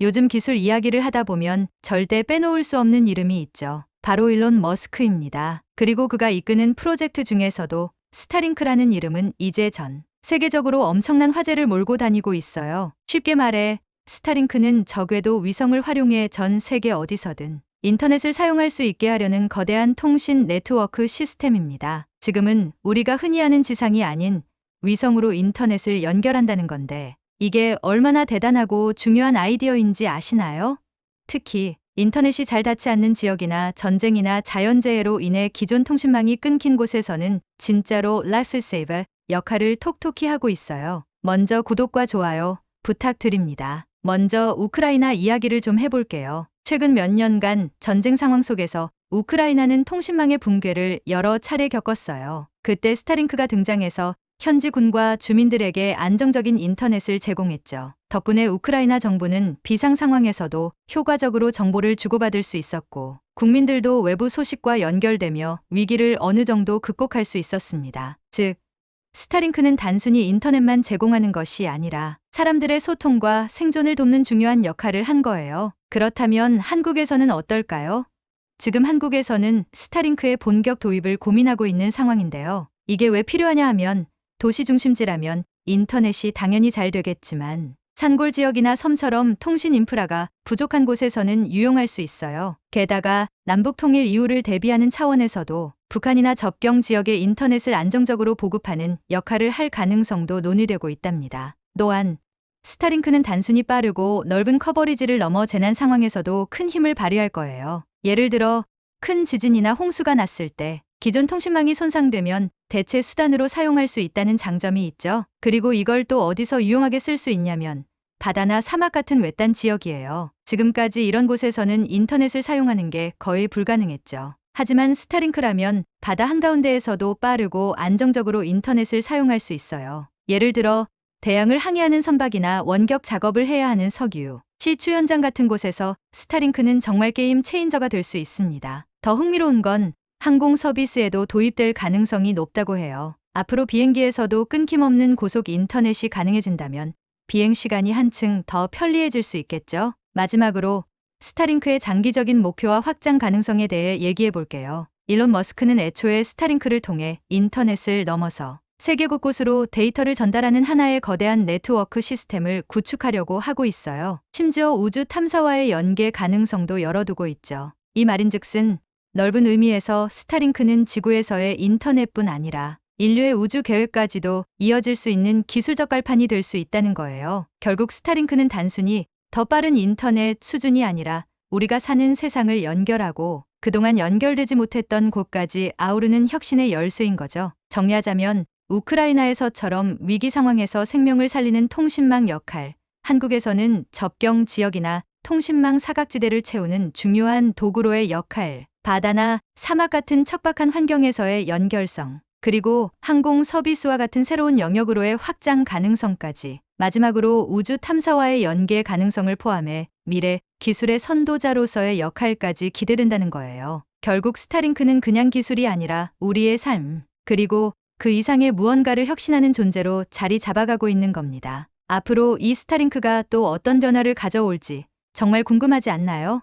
요즘 기술 이야기를 하다 보면 절대 빼놓을 수 없는 이름이 있죠. 바로 일론 머스크입니다. 그리고 그가 이끄는 프로젝트 중에서도 스타링크라는 이름은 이제 전 세계적으로 엄청난 화제를 몰고 다니고 있어요. 쉽게 말해 스타링크는 적외도 위성을 활용해 전 세계 어디서든 인터넷을 사용할 수 있게 하려는 거대한 통신 네트워크 시스템입니다. 지금은 우리가 흔히 아는 지상이 아닌 위성으로 인터넷을 연결한다는 건데 이게 얼마나 대단하고 중요한 아이디어인지 아시나요? 특히 인터넷이 잘 닿지 않는 지역이나 전쟁이나 자연재해로 인해 기존 통신망이 끊긴 곳에서는 진짜로 라이프 세이버 역할을 톡톡히 하고 있어요. 먼저 구독과 좋아요 부탁드립니다. 먼저 우크라이나 이야기를 좀 해볼게요. 최근 몇 년간 전쟁 상황 속에서 우크라이나는 통신망의 붕괴를 여러 차례 겪었어요. 그때 스타링크가 등장해서 현지 군과 주민들에게 안정적인 인터넷을 제공했죠. 덕분에 우크라이나 정부는 비상 상황에서도 효과적으로 정보를 주고받을 수 있었고, 국민들도 외부 소식과 연결되며 위기를 어느 정도 극복할 수 있었습니다. 즉, 스타링크는 단순히 인터넷만 제공하는 것이 아니라 사람들의 소통과 생존을 돕는 중요한 역할을 한 거예요. 그렇다면 한국에서는 어떨까요? 지금 한국에서는 스타링크의 본격 도입을 고민하고 있는 상황인데요. 이게 왜 필요하냐 하면 도시 중심지라면 인터넷이 당연히 잘 되겠지만 산골 지역이나 섬처럼 통신 인프라가 부족한 곳에서는 유용할 수 있어요. 게다가 남북 통일 이후를 대비하는 차원에서도 북한이나 접경 지역의 인터넷을 안정적으로 보급하는 역할을 할 가능성도 논의되고 있답니다. 또한 스타링크는 단순히 빠르고 넓은 커버리지를 넘어 재난 상황에서도 큰 힘을 발휘할 거예요. 예를 들어 큰 지진이나 홍수가 났을 때 기존 통신망이 손상되면 대체 수단으로 사용할 수 있다는 장점이 있죠. 그리고 이걸 또 어디서 유용하게 쓸 수 있냐면 바다나 사막 같은 외딴 지역이에요. 지금까지 이런 곳에서는 인터넷을 사용하는 게 거의 불가능했죠. 하지만 스타링크라면 바다 한가운데에서도 빠르고 안정적으로 인터넷을 사용할 수 있어요. 예를 들어 대양을 항해하는 선박이나 원격 작업을 해야 하는 석유, 시추 현장 같은 곳에서 스타링크는 정말 게임 체인저가 될 수 있습니다. 더 흥미로운 건 항공 서비스에도 도입될 가능성이 높다고 해요. 앞으로 비행기에서도 끊김없는 고속 인터넷이 가능해진다면 비행 시간이 한층 더 편리해질 수 있겠죠. 마지막으로 스타링크의 장기적인 목표와 확장 가능성에 대해 얘기해 볼게요. 일론 머스크는 애초에 스타링크를 통해 인터넷을 넘어서 세계 곳곳으로 데이터를 전달하는 하나의 거대한 네트워크 시스템을 구축하려고 하고 있어요. 심지어 우주 탐사와의 연계 가능성도 열어두고 있죠. 이 말인즉슨 넓은 의미에서 스타링크는 지구에서의 인터넷뿐 아니라 인류의 우주 계획까지도 이어질 수 있는 기술적 발판이 될 수 있다는 거예요. 결국 스타링크는 단순히 더 빠른 인터넷 수준이 아니라 우리가 사는 세상을 연결하고 그동안 연결되지 못했던 곳까지 아우르는 혁신의 열쇠인 거죠. 정리하자면 우크라이나에서처럼 위기 상황에서 생명을 살리는 통신망 역할, 한국에서는 접경 지역이나 통신망 사각지대를 채우는 중요한 도구로의 역할, 바다나 사막 같은 척박한 환경에서의 연결성, 그리고 항공 서비스와 같은 새로운 영역으로의 확장 가능성까지, 마지막으로 우주 탐사와의 연계 가능성을 포함해 미래 기술의 선도자로서의 역할까지 기대된다는 거예요. 결국 스타링크는 그냥 기술이 아니라 우리의 삶, 그리고 그 이상의 무언가를 혁신하는 존재로 자리 잡아가고 있는 겁니다. 앞으로 이 스타링크가 또 어떤 변화를 가져올지 정말 궁금하지 않나요?